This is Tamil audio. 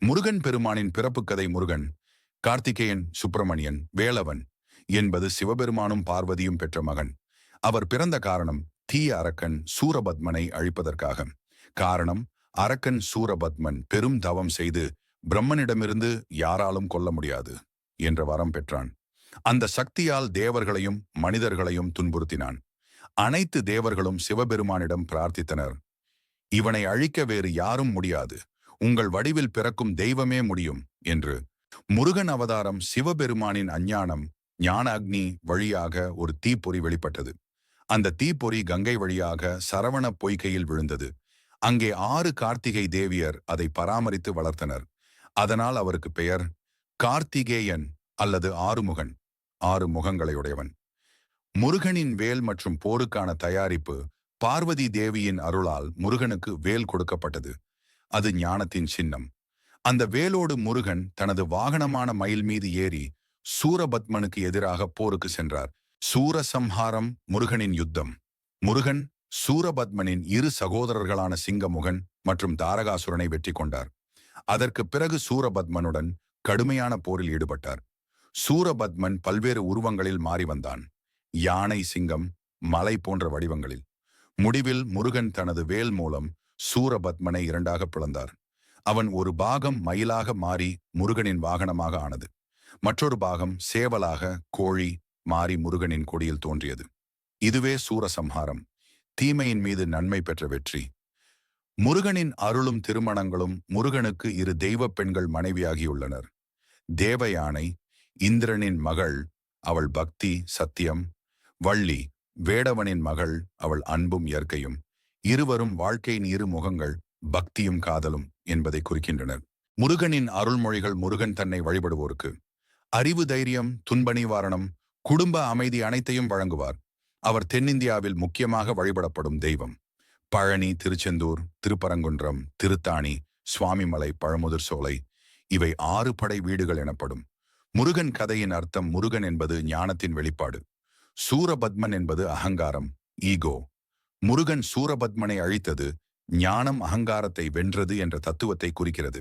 முருகன் பெருமானின் பிறப்பு கதை முருகன் கார்த்திகேயன் சுப்பிரமணியன் வேலவன் என்பது சிவபெருமானும் பார்வதியும் பெற்ற மகன். அவர் பிறந்த காரணம் தீய அரக்கன் சூரபத்மனை அழிப்பதற்காக. காரணம் அரக்கன் சூரபத்மன் பெரும் தவம் செய்து பிரம்மனிடமிருந்து யாராலும் கொல்ல முடியாது என்ற வரம் பெற்றான். அந்த சக்தியால் தேவர்களையும் மனிதர்களையும் துன்புறுத்தினான். அனைத்து தேவர்களும் சிவபெருமானிடம் பிரார்த்தித்தனர். இவனை அழிக்க வேறு யாரும் முடியாது. உங்கள் வடிவில் பிறக்கும் தெய்வமே முடியும் என்று. முருகன் அவதாரம் சிவபெருமானின் அஞ்ஞானம் ஞான அக்னி வழியாக ஒரு தீப்பொறி வெளிப்பட்டது. அந்த தீப்பொறி கங்கை வழியாக சரவண பொய்கையில் விழுந்தது. அங்கே ஆறு கார்த்திகை தேவியர் அதை பராமரித்து வளர்த்தனர். அதனால் அவருக்கு பெயர் கார்த்திகேயன் அல்லது ஆறுமுகன் ஆறு முகங்களையுடையவன். முருகனின் வேல் மற்றும் போருக்கான தயாரிப்பு பார்வதி தேவியின் அருளால் முருகனுக்கு வேல் கொடுக்கப்பட்டது. அது ஞானத்தின் சின்னம். அந்த வேலோடு முருகன் தனது வாகனமான மயில் மீது ஏறி சூரபத்மனுக்கு எதிராக போருக்கு சென்றார். சூரசம்ஹாரம் முருகனின் யுத்தம். முருகன் சூரபத்மனின் இரு சகோதரர்களான சிங்கமுகன் மற்றும் தாரகாசுரனை வெற்றி கொண்டார். அதற்கு பிறகு சூரபத்மனுடன் கடுமையான போரில் ஈடுபட்டார். சூரபத்மன் பல்வேறு உருவங்களில் மாறி வந்தான். யானை சிங்கம் மலை போன்ற வடிவங்களில். முடிவில் முருகன் தனது வேல் மூலம் சூரபத்மனை இரண்டாக பிளந்தார். அவன் ஒரு பாகம் மயிலாக மாறி முருகனின் வாகனமாக ஆனது. மற்றொரு பாகம் சேவலாக கோழி மாறி முருகனின் கொடியில் தோன்றியது. இதுவே சூரசம்ஹாரம். தீமையின் மீது நன்மை பெற்ற வெற்றி. முருகனின் அருளும் திருமணங்களும் முருகனுக்கு இரு தெய்வ பெண்கள் மனைவியாகியுள்ளனர். தேவயானை இந்திரனின் மகள் அவள் பக்தி சத்தியம் வள்ளி வேடவனின் மகள் அவள் அன்பும் இயற்கையும். இருவரும் வாழ்க்கையின் இரு முகங்கள் பக்தியும் காதலும் என்பதை குறிக்கின்றனர். முருகனின் அருள்மொழிகள் முருகன் தன்னை வழிபடுவோருக்கு. அறிவு தைரியம் துன்ப நிவாரணம் குடும்ப அமைதி அனைத்தையும் வழங்குவார். அவர் தென்னிந்தியாவில் முக்கியமாக வழிபடப்படும் தெய்வம். பழனி திருச்செந்தூர் திருப்பரங்குன்றம் திருத்தாணி சுவாமிமலை பழமுதிர் சோலை இவை ஆறு படை வீடுகள் எனப்படும். முருகன் கதையின் அர்த்தம் முருகன் என்பது ஞானத்தின் வெளிப்பாடு. சூரபத்மன் என்பது அகங்காரம் ஈகோ. முருகன் சூரபத்மனை அழித்தது ஞானம் அகங்காரத்தை வென்றது என்ற தத்துவத்தை குறிக்கிறது.